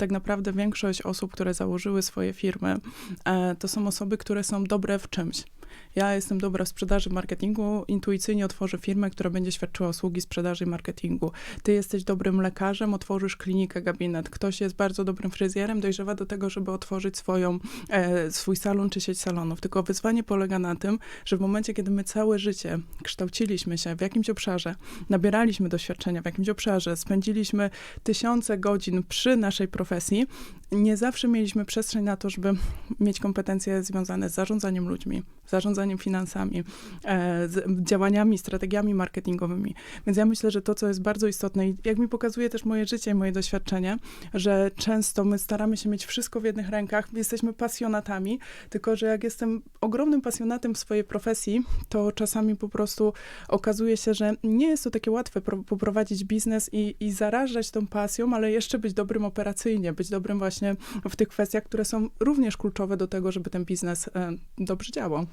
tak naprawdę większość osób, które założyły swoje firmy, e, to są osoby, które są dobre w czymś. Ja jestem dobra w sprzedaży, marketingu, intuicyjnie otworzę firmę, która będzie świadczyła usługi sprzedaży i marketingu. Ty jesteś dobrym lekarzem, otworzysz klinikę, gabinet. Ktoś jest bardzo dobrym fryzjerem, dojrzewa do tego, żeby otworzyć swoją, e, swój salon czy sieć salonów. Tylko wyzwanie polega na tym, że w momencie, kiedy my całe życie kształciliśmy się w jakimś obszarze, nabieraliśmy doświadczenia w jakimś obszarze, spędziliśmy tysiące godzin przy naszej profesji, nie zawsze mieliśmy przestrzeń na to, żeby mieć kompetencje związane z zarządzaniem ludźmi, zarządzaniem finansami, e, działaniami, strategiami marketingowymi. Więc ja myślę, że to, co jest bardzo istotne i jak mi pokazuje też moje życie i moje doświadczenie, że często my staramy się mieć wszystko w jednych rękach, jesteśmy pasjonatami, tylko że jak jestem ogromnym pasjonatem w swojej profesji, to czasami po prostu okazuje się, że nie jest to takie łatwe pro- poprowadzić biznes i, i zarażać tą pasją, ale jeszcze być dobrym operacyjnie, być dobrym właśnie w tych kwestiach, które są również kluczowe do tego, żeby ten biznes e, dobrze działał.